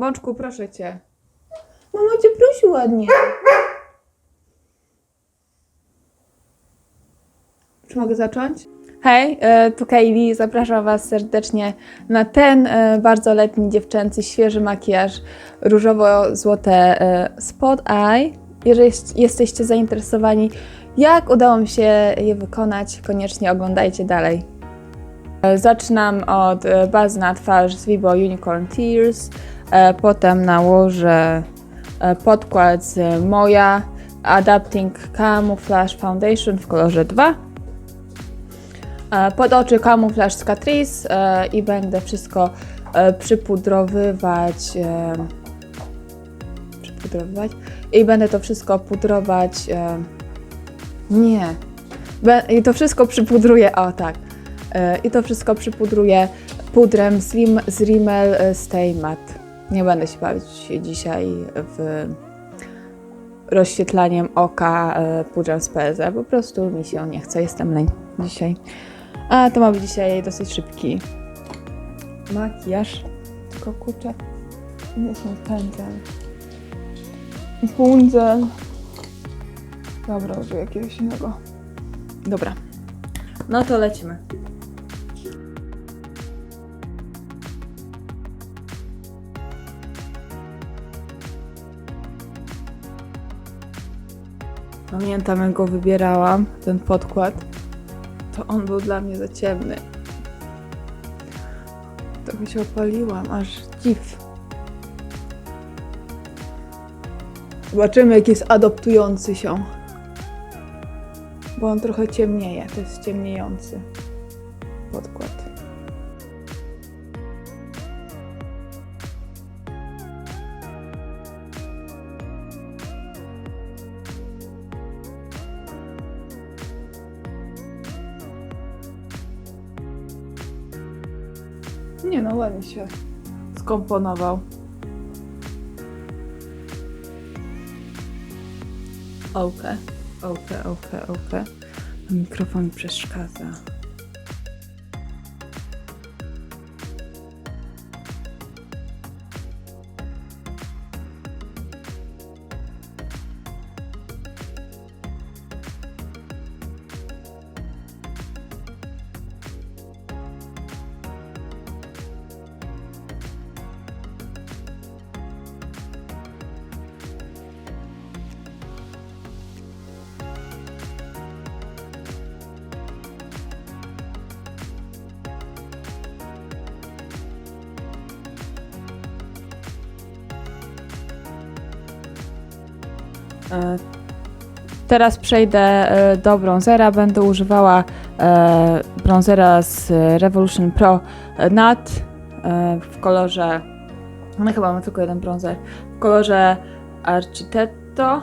Bączku, proszę cię. Mama cię prosi ładnie. Czy mogę zacząć? Hej, e, tu Kaylee. Zapraszam Was serdecznie na ten e, bardzo letni, dziewczęcy, świeży makijaż różowo-złote e, Spot Eye. Jeżeli jest- jesteście zainteresowani, jak udało mi się je wykonać, koniecznie oglądajcie dalej. Zaczynam od e, bazy na twarz z Vivo Unicorn Tears, e, potem nałożę e, podkład z Moja Adapting Camouflage Foundation w kolorze 2. E, Pod oczy kamuflaż z Catrice i będę wszystko przypudrowywać. Przypudrowywać. I będę to wszystko pudrować. Nie. I to wszystko przypudruję. O tak. E, I to wszystko przypudruję pudrem z, Rim, z Rimmel e, Stay Matte. Nie będę się bawić dzisiaj w rozświetlaniem oka e, pudrem z PSA. Po prostu mi się nie chce. Jestem leń dzisiaj. A to ma być dzisiaj dosyć szybki makijaż. Tylko kurczę, jest mój pędzel? Pędzel. Dobra, użyję jakiegoś innego. Dobra. No to lecimy. Pamiętam, jak go wybierałam, ten podkład to on był dla mnie za ciemny. Trochę się opaliłam, aż dziw. Zobaczymy, jak jest adoptujący się. Bo on trochę ciemnieje, to jest ciemniejący podkład. No, ładnie się skomponował. Ołkę, ołkę, ołkę, ołkę. Mikrofon mi przeszkadza. Teraz przejdę e, do bronzera. Będę używała e, bronzera z Revolution Pro Nut e, w kolorze. No chyba mam tylko jeden bronzer. W kolorze Architetto.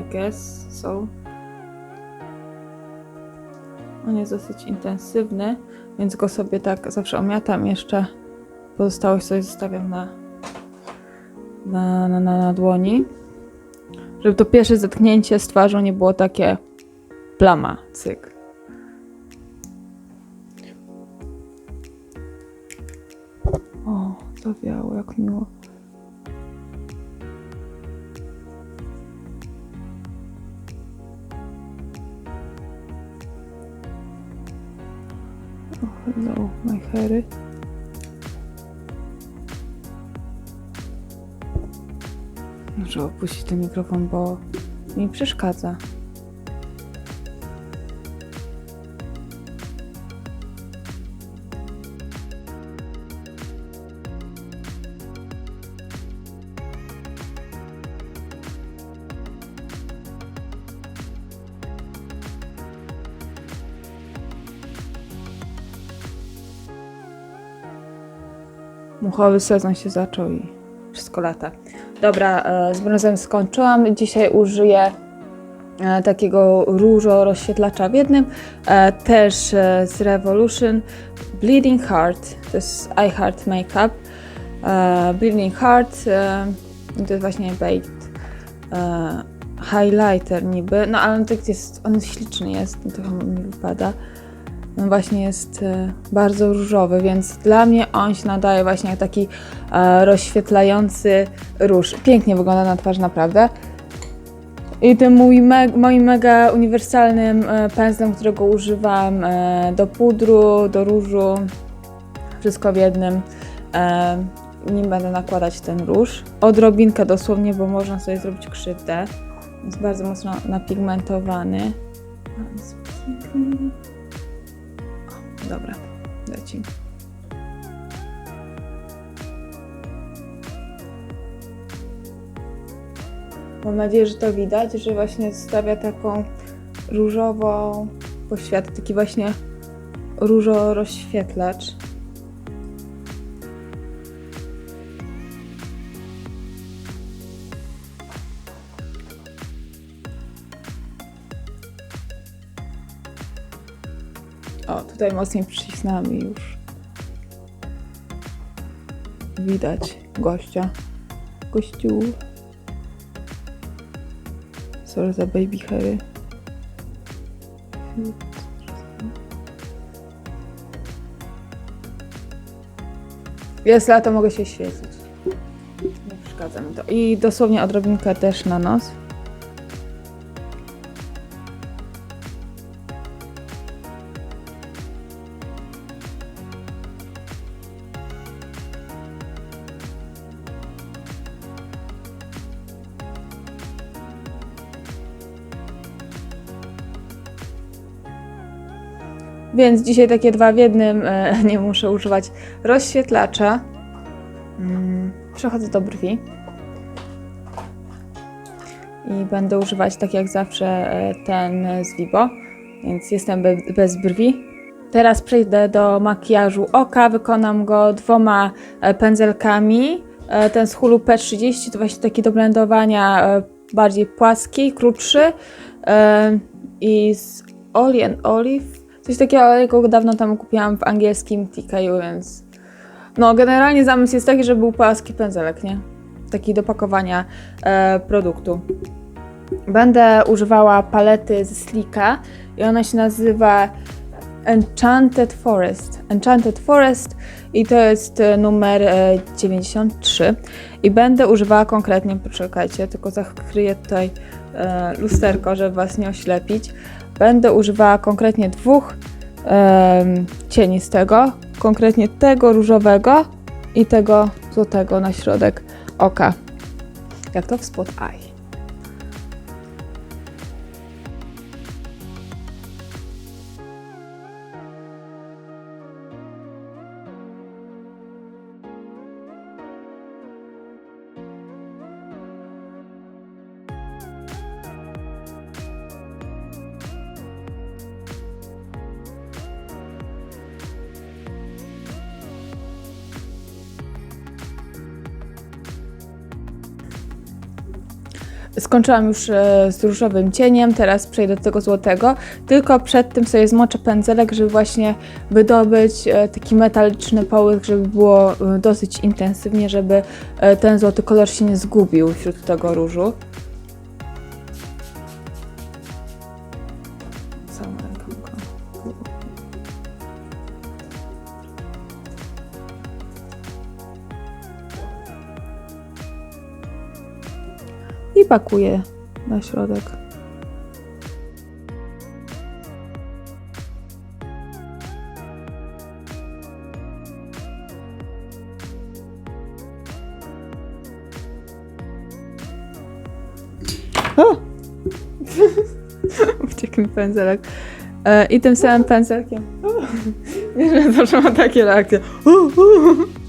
I guess so. On jest dosyć intensywny, więc go sobie tak zawsze omiatam. Jeszcze pozostałość sobie zostawiam na, na, na, na, na dłoni żeby to pierwsze zetknięcie z twarzą nie było takie plama, cyk. O, zawiało, jak miło. Oh, hello, my hairy. Muszę opuścić ten mikrofon, bo mi przeszkadza. Muchowy sezon się zaczął i wszystko lata. Dobra, e, z brązem skończyłam. Dzisiaj użyję e, takiego różo rozświetlacza w jednym. E, Też z Revolution Bleeding Heart. To jest I Heart Makeup. Bleeding Heart. To jest właśnie Baked Highlighter niby. No ale on tak jest, on śliczny jest, chyba mi wypada. Właśnie jest e, bardzo różowy, więc dla mnie on się nadaje właśnie jak taki e, rozświetlający róż. Pięknie wygląda na twarz, naprawdę. I tym mój me moim mega uniwersalnym e, pędzlem, którego używam do pudru, do różu, wszystko w jednym. Nim będę nakładać ten róż. Odrobinkę dosłownie, bo można sobie zrobić krzywdę. Jest bardzo mocno napigmentowany. Dobra, leci. Mam nadzieję, że to widać, że właśnie zostawia taką różową poświatę, taki właśnie różo O, tutaj mocniej przycisnęłam i już widać gościa. Gościu. Sorry za baby hairy. Jest lato, mogę się świecić. Nie przeszkadza mi to. I dosłownie odrobinkę też na nos. Więc dzisiaj takie dwa w jednym. E, nie muszę używać rozświetlacza. Mm, Przechodzę do brwi. I będę używać tak jak zawsze e, ten z Vivo. Więc jestem be, bez brwi. Teraz przejdę do makijażu oka. Wykonam go dwoma e, pędzelkami. Ten z Hulu P30 to właśnie taki do blendowania bardziej płaski, krótszy. I z Oli Olive Coś takiego, go dawno temu kupiłam w angielskim TKU, więc... No, generalnie zamysł jest taki, że był płaski pędzelek, nie? Taki do pakowania e, produktu. Będę używała palety ze Slika i ona się nazywa Enchanted Forest. Enchanted Forest i to jest e, numer e, 93. I będę używała konkretnie, poczekajcie, tylko zakryję tutaj e, lusterko, żeby Was nie oślepić. Będę używała konkretnie dwóch cieni z tego, konkretnie tego różowego i tego złotego na środek oka. Jak to w spot eye. Skończyłam już e, z różowym cieniem, teraz przejdę do tego złotego. Tylko przed tym sobie zmoczę pędzelek, żeby właśnie wydobyć e, taki metaliczny połysk, żeby było e, dosyć intensywnie, żeby ten złoty kolor się nie zgubił wśród tego różu. I pakuję na środek. O! Uciekł mi pędzelek. E, I tym samym pędzelkiem. Wiesz, że zawsze mam takie reakcje.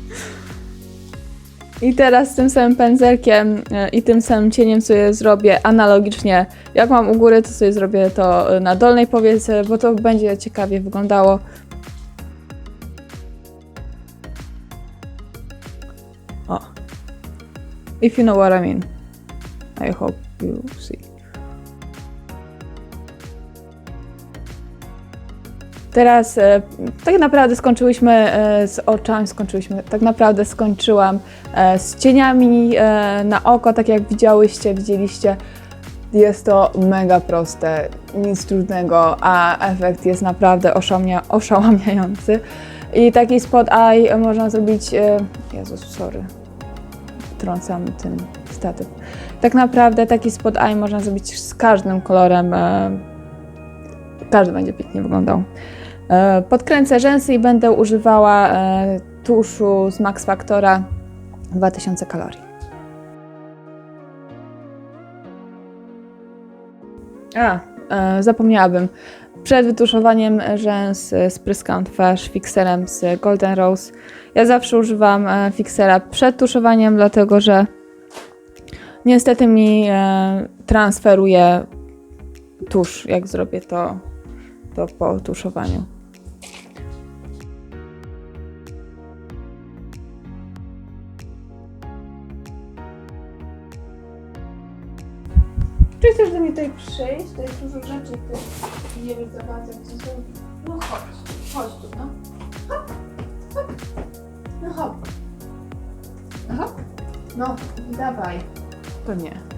I teraz tym samym pędzelkiem e, i tym samym cieniem sobie zrobię analogicznie. Jak mam u góry, to sobie zrobię to e, na dolnej powiece, bo to będzie ciekawie wyglądało. O. If you know what I mean. I hope you see. Teraz e, tak naprawdę skończyłyśmy e, z oczami, skończyłyśmy, tak naprawdę skończyłam e, z cieniami na oko, tak jak widziałyście, widzieliście. Jest to mega proste, nic trudnego, a efekt jest naprawdę oszałamia, oszałamiający. I taki spot eye można zrobić. Jezus, sorry. Trącam ten statyw. Tak naprawdę taki spot eye można zrobić z każdym kolorem. Każdy będzie pięknie wyglądał. E, Podkręcę rzęsy i będę używała e, tuszu z Max Factora 2000 kalorii. A, e, zapomniałabym. Przed wytuszowaniem rzęs spryskam twarz fixerem z Golden Rose. Ja zawsze używam fixera przed tuszowaniem, dlatego że niestety mi transferuje tusz, jak zrobię to, to po tuszowaniu. Tutaj przyjść? To jest dużo rzeczy, które nie wiem za bardzo to zrobić. No chodź, chodź tu, no. Hop, hop. No hop. No hop. No, dawaj. To nie.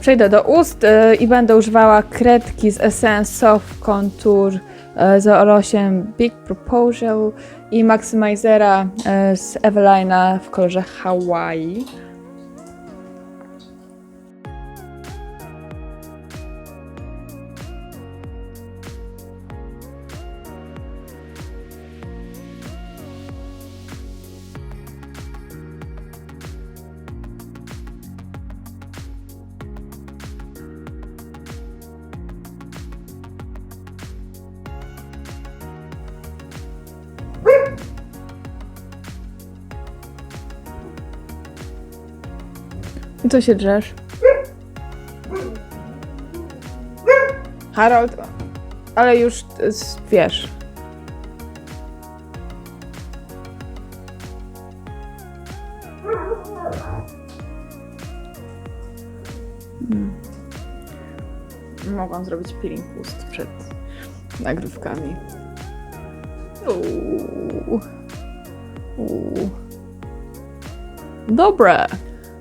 Przejdę do ust y, i będę używała kredki z Essence Soft Contour y, z 08 Big Proposal i Maximizera z Evelina w kolorze Hawaii. I co się drzesz? Harold, ale już wiesz. Mm. Mogłam zrobić peeling ust przed nagrywkami. Uuu. Uuu. Dobre.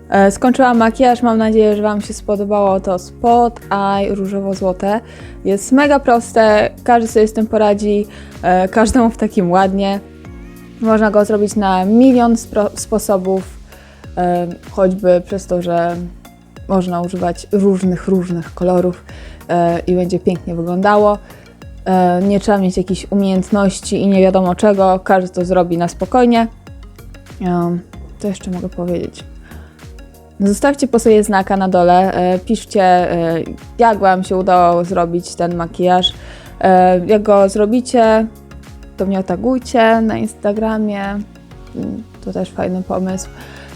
E, Skończyłam makijaż, mam nadzieję, że Wam się spodobało to spot eye różowo-złote. Jest mega proste, każdy sobie z tym poradzi, e, każdemu w takim ładnie. Można go zrobić na milion sposobów, e, choćby przez to, że można używać różnych, różnych kolorów i będzie pięknie wyglądało. Nie trzeba mieć jakichś umiejętności i nie wiadomo czego, każdy to zrobi na spokojnie. Co jeszcze mogę powiedzieć? Zostawcie po sobie znaka na dole, e, piszcie e, jak Wam się udało zrobić ten makijaż. E, jak go zrobicie, to mnie otagujcie na Instagramie. Mm, To też fajny pomysł.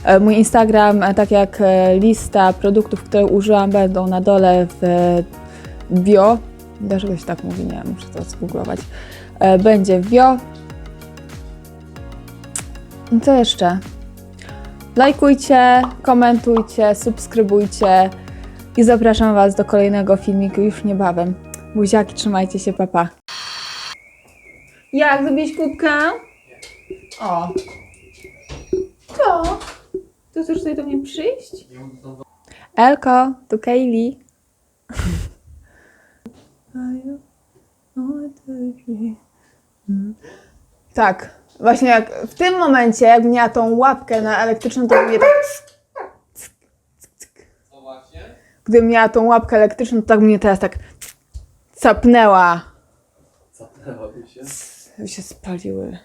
E, Mój Instagram, e, tak jak e, lista produktów, które użyłam, będą na dole w bio. Dlaczego się tak mówi? Nie muszę to zgooglować. E, Będzie w bio. Co jeszcze? Lajkujcie, komentujcie, subskrybujcie i zapraszam Was do kolejnego filmiku już niebawem. Buziaki, trzymajcie się, papa. Jak zrobić kubkę? O. To? To chcesz tutaj do mnie przyjść? Elko, tu Kaylee. Tak, właśnie jak w tym momencie, jakbym miała tą łapkę na elektryczną, to by mnie tak... Co właśnie? Gdybym miała tą łapkę elektryczną, to tak by mnie teraz tak capnęła. Zapnęłaby się. Się spaliły.